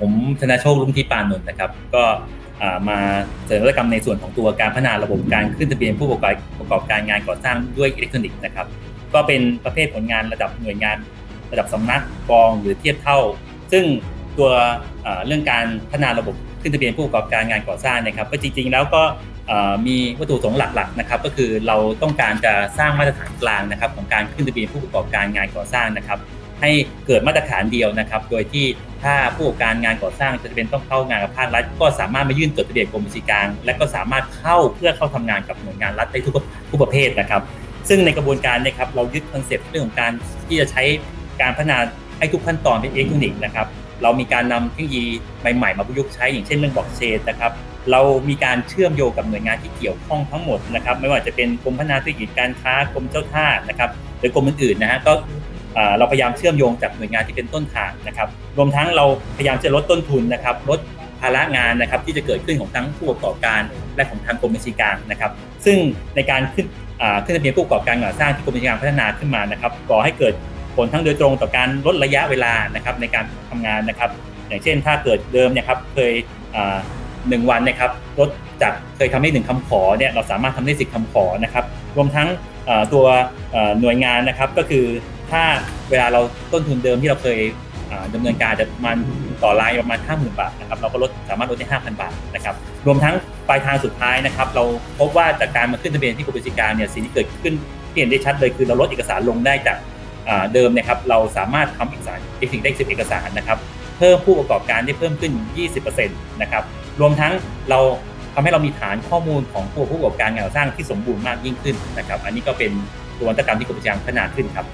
ผมธนาโชคลุงทิปานนท์นะครับ ก็มาเสริมนวัตกรรมในส่วนของตัวการพัฒนาระบบการขึ้นทะเบียนผู้ประกอบการประกอบการงานก่อสร้างด้วยอิเล็กทรอนิกส์นะครับ ก็เป็นประเภทผลงานระดับหน่วยงานระดับสำนักกองหรือเทียบเท่า ซึ่งตัวเรื่องการพัฒนาระบบขึ้นทะเบียนผู้ประกอบการงานก่อสร้างนะครับ ก็จริงๆแล้วก็มีวัตถุประสงค์หลักๆนะครับ ก็คือเราต้องการจะสร้างมาตรฐานกลางนะครับ ของการขึ้นทะเบียนผู้ประกอบการงานก่อสร้างนะครับ ให้เกิดมาตรฐานเดียวนะครับ โดยที่ถ้าผู้ประกอบการงานก่อสร้างจะเป็นต้องเข้างานกับภาครัฐ ก็สามารถมายื่นจดทะเบียนกรมบัญชีกลาง และก็สามารถเข้าเพื่อเข้าทำงานกับหน่วยงานรัฐได้ทุกทุกประเภทนะครับ ซึ่งในกระบวนการนะครับเรายึดคอนเซปต์เรื่องของการที่จะใช้การพัฒนาให้ทุกขั้นตอนเป็นอิเล็กทรอนิกส์นะครับเรามีการนำเทคโนโลยีใหม่ๆ มาประยุกต์ใช้อย่างเช่นเรื่องบล็อกเชนนะครับเรามีการเชื่อมโยงกับหน่วยงานที่เกี่ยวข้องทั้งหมดนะครับไม่ว่าจะเป็นกรมพัฒนาธุรกิจการค้ากรมเจ้าท่านะครับหรือกรมอื่นๆนะฮะก็ เราพยายามเชื่อมโยงจากหน่วยงานที่เป็นต้นทางนะครับ รวมทั้งเราพยายามจะลดต้นทุนนะครับ ลดภาระงานนะครับที่จะเกิดขึ้นของทั้งผู้ประกอบการ และของทางกรมบัญชีกลางนะครับ ซึ่งในการขึ้นขึ้นทะเบียนผู้ประกอบการก่อสร้างที่กรมบัญชีกลางพัฒนาขึ้นมานะครับก่อให้เกิดผลทั้งโดยตรงต่อการลดระยะเวลานะครับในการทำงานนะครับ อย่างเช่น ถ้าเกิดเดิมเนยครับเคยหนึ่งวันนะครับลดจากเคยทำได้หนึ่งคำขอเนี่ยเราสามารถทำได้สิบคำขอนะครับ รวมทั้งตัวหน่วยงานนะครับก็คือ ถ้าเวลาเราต้นทุนเดิมที่เราเคยอ่าดำเนินการจะประมาณต่อรายประมาณ 50,000 บาทนะครับเราก็ลดสามารถลดได้ 5,000 บาทนะครับรวมทั้งปลายทางสุดท้ายนะครับเราพบว่าจากการมาขึ้นทะเบียนที่กรมบัญชีกลางเนี่ยสิ่งที่เกิดขึ้นที่เห็นได้ชัดเลยคือเราลดเอกสารลงได้จากเดิมนะครับเราสามารถทำเอกสารเอกสิได้10เอกสารนะครับเพิ่มผู้ประกอบการได้เพิ่มขึ้น 20%นะครับรวมทั้งเราทำให้เรามีฐานข้อมูลของผู้ประกอบการงานก่อสร้างที่สมบูรณ์มากยิ่งขึ้นนะครับ อันนี้ก็เป็นตัวนวัตกรรมที่กรมบัญชีกลางพัฒนาขึ้นครับ